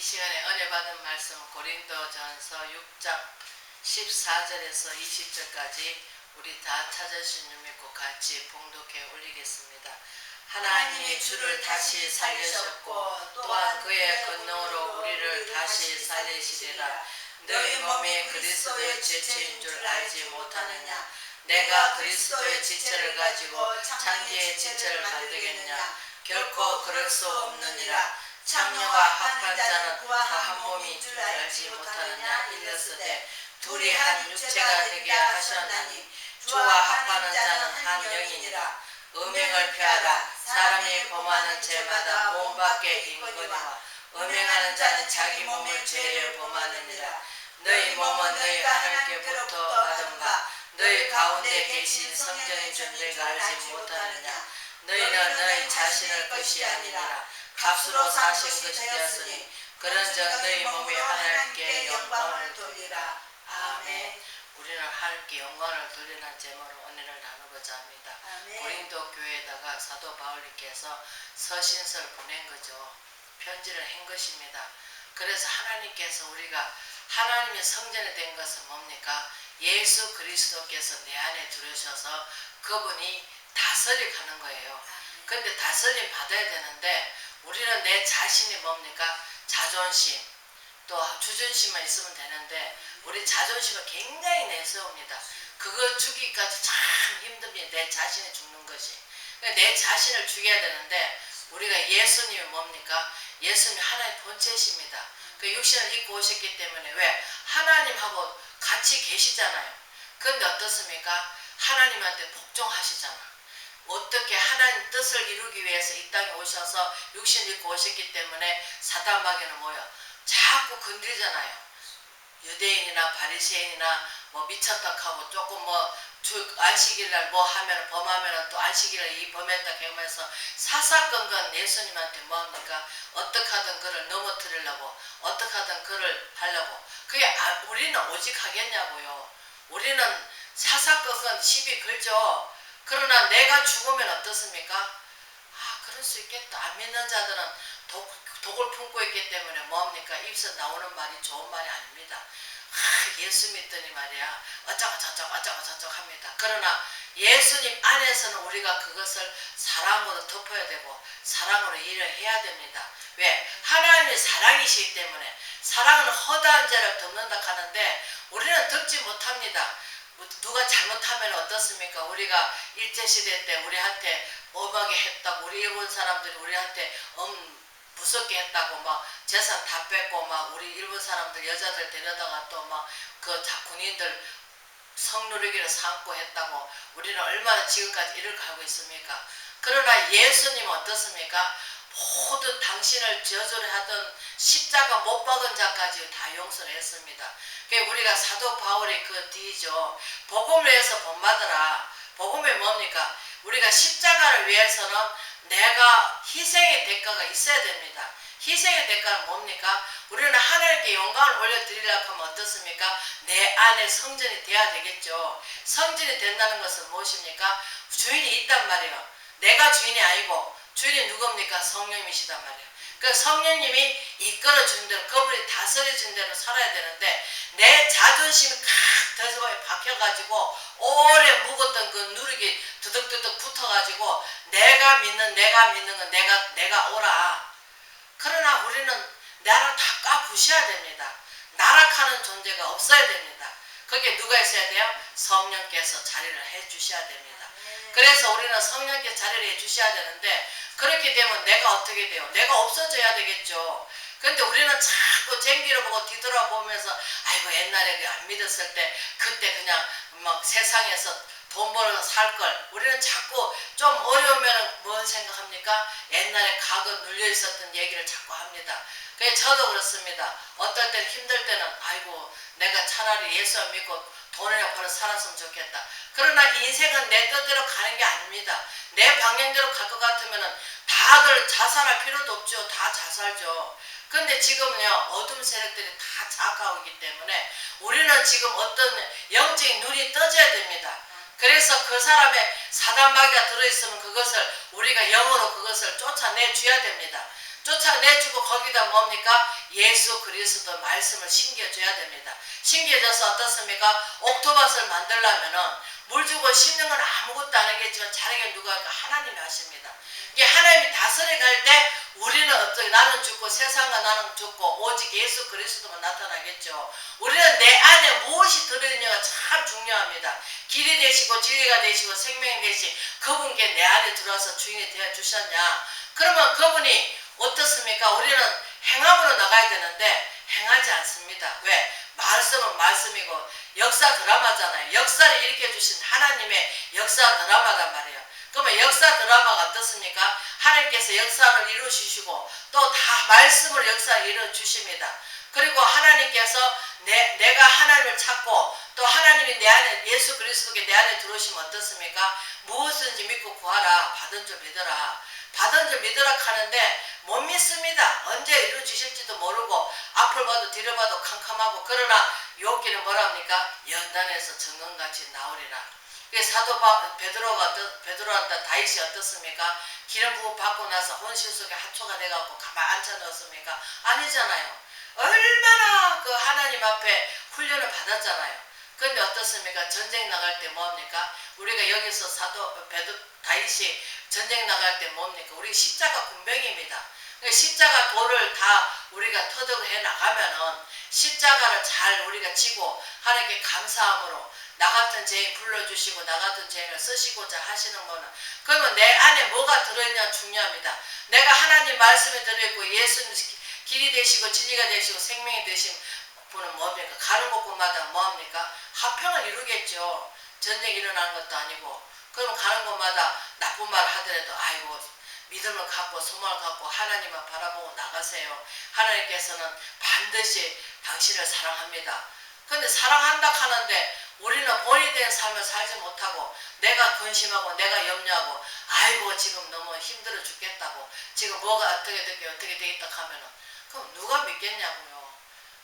이 시간에 은혜 받은 말씀 고린도전서 6장 14절에서 20절까지 우리 다 찾으신 줄 믿고 같이 봉독해 올리겠습니다. 하나님이 주를 다시 살리셨고 또한 그의 권능으로 우리를 다시 살리시리라. 너희 몸이 그리스도의 지체인 줄 알지 못하느냐? 내가 그리스도의 지체를 가지고 창기의 지체를 만들겠냐? 결코 그럴 수 없느니라. 창녀와 합한 자는 다한 몸인 줄 알지 못하느냐 일렀으되 둘이 한 육체가 되게 하셨나니 주와 합하는 자는 한 영이니라 음행을 피하라. 사람이 범하는 죄마다 몸 밖에 있거니와 음행하는 자는 자기 몸을 죄를 범하느니라. 너희 몸은 너희 하나님께부터 받은 바 너희 가운데 계신 줄 너희가 알지 못하느냐? 너희는 너희 자신을 것이 아니라 값으로 사신 것이 되었으니 그런즉 너희 몸이 하나님께 영광을 돌리라. 아멘. 우리는 하나님께 영광을 돌리는 제목으로 오늘을 나누고자 합니다. 고린도 교회에다가 사도 바울님께서 서신서를 보낸 거죠. 편지를 한 것입니다. 그래서 하나님께서 우리가 하나님의 성전이 된 것은 뭡니까? 예수 그리스도께서 내 안에 들으셔서 그분이 다스리 가는 거예요. 근데 다스림 받아야 되는데 우리는 내 자신이 뭡니까? 자존심 또 주존심만 있으면 되는데 우리 자존심은 굉장히 내세웁니다. 그거 죽이기까지 참 힘듭니다. 내 자신이 죽는 것이. 그러니까 내 자신을 죽여야 되는데 우리가 예수님이 뭡니까? 예수님 하나님 본체십니다. 그 육신을 입고 오셨기 때문에 왜? 하나님하고 같이 계시잖아요. 그런데 어떻습니까? 하나님한테 복종하시잖아. 어떻게 하나님 뜻을 이루기 위해서 이 땅에 오셔서 육신 입고 오셨기 때문에 사단마귀는 뭐야? 자꾸 건드리잖아요. 유대인이나 바리새인이나 뭐 미쳤다 하고 조금 뭐주 안식일날 뭐 하면 범하면 또 안식일날 이 범했다 하면서 사사건건 예수님한테 뭐 합니까? 어떻게 하든 그를 넘어뜨리려고 어떻게 하든 그를 하려고 그게 아, 우리는 오직 하겠냐고요. 우리는 사사건건 시비 걸죠. 그러나 내가 죽으면 어떻습니까? 아, 그럴 수 있겠다. 안 믿는 자들은 독, 독을 품고 있기 때문에 뭡니까? 입에서 나오는 말이 좋은 말이 아닙니다. 아, 예수 믿더니 말이야. 어쩌고 저쩌고 어쩌고 저쩌고 합니다. 그러나 예수님 안에서는 우리가 그것을 사랑으로 덮어야 되고 사랑으로 일을 해야 됩니다. 왜? 하나님이 사랑이시기 때문에 사랑은 허다한 죄를 덮는다 하는데 우리는 덮지 못합니다. 뭐 누가 잘못하면 어떻습니까? 우리가 일제시대 때 우리한테 뭐하게 했다고 우리 일본 사람들이 우리한테 음 무섭게 했다고 막 재산 다 뺏고 막 우리 일본 사람들 여자들 데려다가 또 막 그 군인들 성누리기를 삼고 했다고 우리는 얼마나 지금까지 일을 가고 있습니까? 그러나 예수님 어떻습니까? 모두 당신을 저주를 하던 십자가 못 박은 자까지 다 용서를 했습니다. 우리가 사도 바울의 그 뒤죠. 복음을 위해서 본받으라. 복음이 뭡니까? 우리가 십자가를 위해서는 내가 희생의 대가가 있어야 됩니다. 희생의 대가는 뭡니까? 우리는 하나님께 영광을 올려드리려고 하면 어떻습니까? 내 안에 성전이 돼야 되겠죠. 성전이 된다는 것은 무엇입니까? 주인이 있단 말이에요. 내가 주인이 아니고 주인이 누굽니까? 성령이시단 말이에요. 그 성령님이 이끌어 준 대로 그분이 다스려 준 대로 살아야 되는데 내 자존심이 칵 더서에 박혀가지고 오래 묵었던 그 누르기 두둑두둑 붙어가지고 내가 믿는 내가 믿는 건 내가 내가 오라. 그러나 우리는 나를 다 까부셔야 됩니다. 나락하는 존재가 없어야 됩니다. 거기에 누가 있어야 돼요? 성령께서 자리를 해주셔야 됩니다. 그래서 우리는 성령께 자리를 해주셔야 되는데 그렇게 되면 내가 어떻게 돼요? 내가 없어져야 되겠죠. 근데 우리는 자꾸 쟁기를 보고 뒤돌아보면서 아이고 옛날에 안 믿었을 때 그때 그냥 막 세상에서 돈 벌어서 살 걸. 우리는 자꾸 좀 어려우면 뭔 생각합니까? 옛날에 과거 눌려 있었던 얘기를 자꾸 합니다. 그래서 저도 그렇습니다. 어떨 때는 힘들 때는 아이고 내가 차라리 예수 안 믿고 돈이나 벌어 살았으면 좋겠다. 그러나 인생은 내 뜻대로 가는 게 아닙니다. 내 방향대로 갈 것 같으면은 다들 자살할 필요도 없죠. 다 자살죠. 근데 지금은요, 어둠 세력들이 다 자각하고 있기 때문에 우리는 지금 어떤 영적인 눈이 떠져야 됩니다. 그래서 그 사람의 사단마귀가 들어있으면 그것을 우리가 영어로 그것을 쫓아내줘야 됩니다. 쫓아내주고 거기다 뭡니까? 예수 그리스도 말씀을 심겨줘야 됩니다. 심겨져서 어떻습니까? 옥토밭을 만들려면은 물 주고 심는 건 아무것도 안 하겠지만 자르게 누가 할까? 하나님이 하십니다. 이게 하나님이 다스려 갈때 우리는 어떻게 나는 죽고 세상과 나는 죽고 오직 예수 그리스도만 나타나겠죠. 우리는 내 안에 무엇이 들어있느냐가 참 중요합니다. 길이 되시고 진리가 되시고 생명이 되시 그분께 내 안에 들어와서 주인이 되어 주셨냐? 그러면 그분이 어떻습니까? 우리는 행함으로 나가야 되는데 행하지 않습니다. 왜? 말씀은 말씀이고 역사 드라마잖아요. 역사를 일으켜 주신 하나님의 역사 드라마단 말이에요. 그러면 역사 드라마가 어떻습니까? 하나님께서 역사를 이루시고 또 다 말씀을 역사를 이루어 주십니다. 그리고 하나님께서 내, 내가 하나님을 찾고 또 하나님이 내 안에 예수 그리스도께 내 안에 들어오시면 어떻습니까? 무엇든지 믿고 구하라 받은 줄 믿어라 받은 줄 믿으라 하는데 못 믿습니다. 언제 이루어지실지도 모르고 앞을 봐도 뒤를 봐도 캄캄하고 그러나 욥기는 뭐라 합니까? 연단에서 정금같이 나오리라. 사도 바, 베드로가 베드로한테 다윗이 어떻습니까? 기름 부음 받고 나서 혼신 속에 하초가 돼갖고 가만 앉혀 넣었습니까? 아니잖아요. 얼마나 그 하나님 앞에 훈련을 받았잖아요. 근데 어떻습니까? 전쟁 나갈 때 뭡니까? 우리가 여기서 사도 베드 다윗이 전쟁 나갈 때 뭡니까? 우리 십자가 군병입니다. 그 십자가 돌을 다 우리가 터득해 나가면은 십자가를 잘 우리가 지고 하나님께 감사함으로 나 같은 죄인 불러주시고 나 같은 죄인을 쓰시고자 하시는 거는 그러면 내 안에 뭐가 들어있냐 중요합니다. 내가 하나님 말씀에 들어있고 예수님 길이 되시고 진리가 되시고 생명이 되신 분은 뭡니까? 가는 곳곳마다 뭐합니까? 화평을 이루겠죠. 전쟁이 일어나는 것도 아니고 그러면 가는 곳마다 나쁜 말을 하더라도 아이고 믿음을 갖고 소망을 갖고 하나님만 바라보고 나가세요. 하나님께서는 반드시 당신을 사랑합니다. 근데 사랑한다 하는데 우리는 본이 된 삶을 살지 못하고 내가 근심하고 내가 염려하고 아이고 지금 너무 힘들어 죽겠다고 지금 뭐가 어떻게 되게 어떻게 되겠다 하면은 그럼 누가 믿겠냐고요.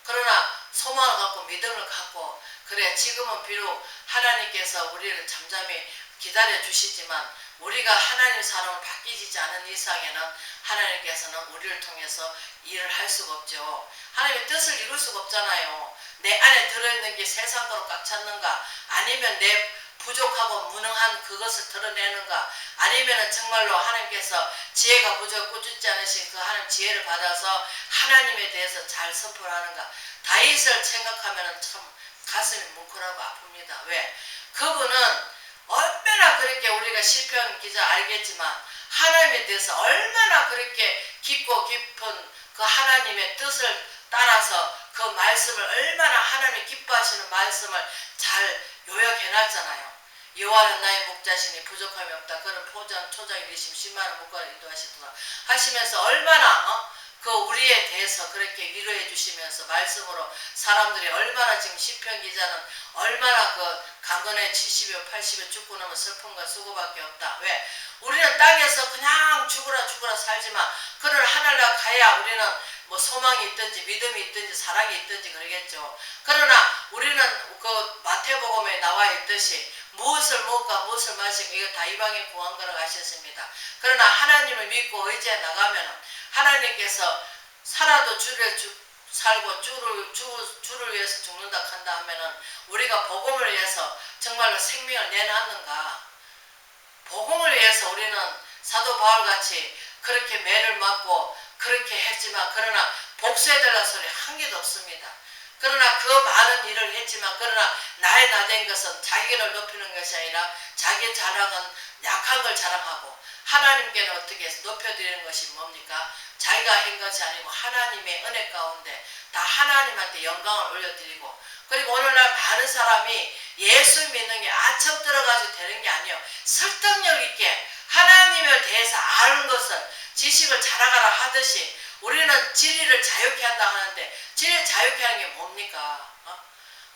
그러나 소망을 갖고 믿음을 갖고 그래 지금은 비록 하나님께서 우리를 잠잠히 기다려 주시지만 우리가 하나님 사람을 바뀌지 않은 이상에는 하나님께서는 우리를 통해서 일을 할 수가 없죠. 하나님의 뜻을 이룰 수가 없잖아요. 내 안에 들어있는 게 세상으로 꽉 찼는가 아니면 내 부족하고 무능한 그것을 드러내는가 아니면 정말로 하나님께서 지혜가 부족 꾸짖지 않으신 그 하나님 지혜를 받아서 하나님에 대해서 잘 선포를 하는가 다윗을 생각하면 참 가슴이 뭉클하고 아픕니다. 왜? 그분은 얼마나 그렇게 우리가 시편 기자 알겠지만 하나님에 대해서 얼마나 그렇게 깊고 깊은 그 하나님의 뜻을 따라서 그 말씀을 얼마나 하나님 기뻐하시는 말씀을 잘 요약해놨잖아요. 여호와는 나의 목자시니 부족함이 없다. 그런 포장 초장 이 리심 10만원 목과를 인도하시도록 하시면서 얼마나 어? 그 우리에 대해서 그렇게 위로해 주시면서 말씀으로 사람들이 얼마나 지금 시편 기자는 얼마나 그 강건에 70여 80여 죽고 나면 슬픔과 수고밖에 없다. 왜? 우리는 땅에서 그냥 죽으라 죽으라 살지만 그를 하늘나 가야 우리는 뭐 소망이 있든지 믿음이 있든지 사랑이 있든지 그러겠죠. 그러나 우리는 그 마태복음에 나와 있듯이 무엇을 먹을까 무엇을 마실까 이거 다 이방인 구한 거라고 하셨습니다. 그러나 하나님을 믿고 의지해 나가면 하나님께서 살아도 주를 주, 살고 주를 주, 주를 위해서 죽는다 한다 하면은 우리가 복음을 위해서 정말로 생명을 내놨는가? 복음을 위해서 우리는 사도 바울 같이 그렇게 매를 맞고 그렇게 했지만 그러나 복수해달라 소리 한 개도 없습니다. 그러나 그 많은 일을 했지만 그러나 나의 나된 것은 자기를 높이는 것이 아니라 자기 자랑은 약한 걸 자랑하고 하나님께는 어떻게 높여드리는 것이 뭡니까? 자기가 한 것이 아니고 하나님의 은혜 가운데 다 하나님한테 영광을 올려드리고 그리고 오늘날 많은 사람이 예수 믿는 게 아첨 들어가지고 되는 게 아니에요. 설득력 있게 하나님을 대해서 아는 것을 지식을 자라가라 하듯이 우리는 진리를 자유케 한다 하는데 진리 자유케 하는 게 뭡니까? 어?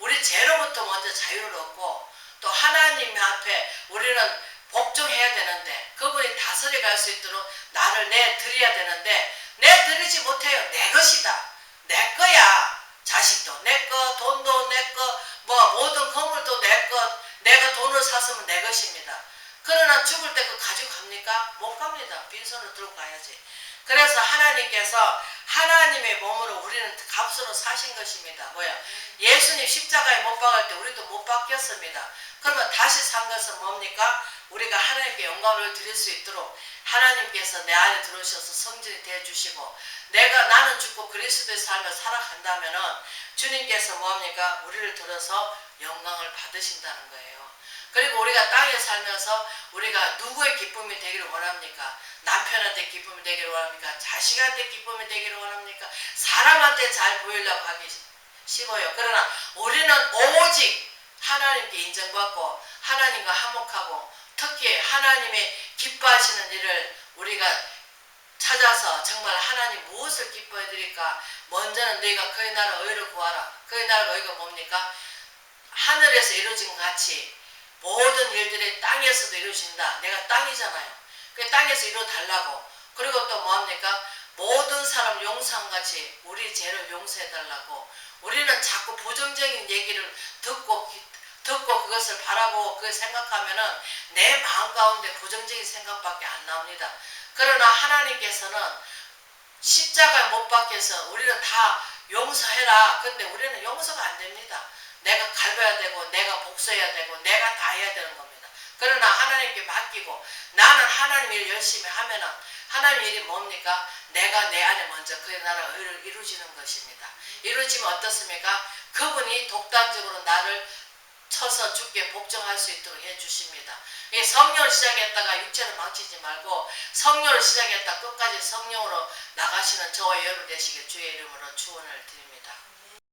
우리 죄로부터 먼저 자유를 얻고 또 하나님 앞에 우리는 복종해야 되는데 그분이 다스려 갈 수 있도록 나를 내 드려야 되는데 내 드리지 못해요. 내 것이다. 내 거야. 자식도 내 거, 돈도 내 거, 뭐 모든 건물도 내 것. 내가 돈을 샀으면 내 것입니다. 그러나 죽을 때 그 가지고 갑니까? 못 갑니다. 빈손으로 들고 가야지. 그래서 하나님께서 하나님의 몸으로 우리는 값으로 사신 것입니다. 뭐야? 예수님 십자가에 못 박을 때 우리도 못 박혔습니다. 그러면 다시 산 것은 뭡니까? 우리가 하나님께 영광을 드릴 수 있도록 하나님께서 내 안에 들어오셔서 성전이 되어 주시고 내가 나는 죽고 그리스도의 삶을 살아간다면은 주님께서 뭡니까? 우리를 들어서 영광을 받으신다는 거예요. 그리고 우리가 땅에 살면서 우리가 누구의 기쁨이 되기를 원합니까? 남편한테 기쁨이 되기를 원합니까? 자식한테 기쁨이 되기를 원합니까? 사람한테 잘 보이려고 하기 쉬워요. 그러나 우리는 오직 하나님께 인정받고 하나님과 화목하고 특히 하나님의 기뻐하시는 일을 우리가 찾아서 정말 하나님 무엇을 기뻐해 드릴까? 먼저는 너희가 그의 나라 의를 구하라. 그의 나라 의가 뭡니까? 하늘에서 이루어진 것 같이 모든 일들이 땅에서도 이루어진다. 내가 땅이잖아요. 그 땅에서 이루어 달라고. 그리고 또 뭐합니까? 모든 사람 용서한 같이 우리 죄를 용서해 달라고. 우리는 자꾸 부정적인 얘기를 듣고 기- 듣고 그것을 바라보고 그걸 생각하면은 내 마음 가운데 부정적인 생각밖에 안 나옵니다. 그러나 하나님께서는 십자가에 못 박혀서 우리는 다 용서해라. 근데 우리는 용서가 안 됩니다. 내가 갈봐야 되고 내가 복수해야 되고 내가 다 해야 되는 겁니다. 그러나 하나님께 맡기고 나는 하나님 일 열심히 하면은 하나님 일이 뭡니까? 내가 내 안에 먼저 그의 나라 의를 이루어지는 것입니다. 이루어지면 어떻습니까? 그분이 독단적으로 나를 쳐서 죽게 복종할 수 있도록 해주십니다. 이 성령을 시작했다가 육체를 망치지 말고 성령을 시작했다 끝까지 성령으로 나가시는 저와 여러분 되시길 주의 이름으로 축원을 드립니다.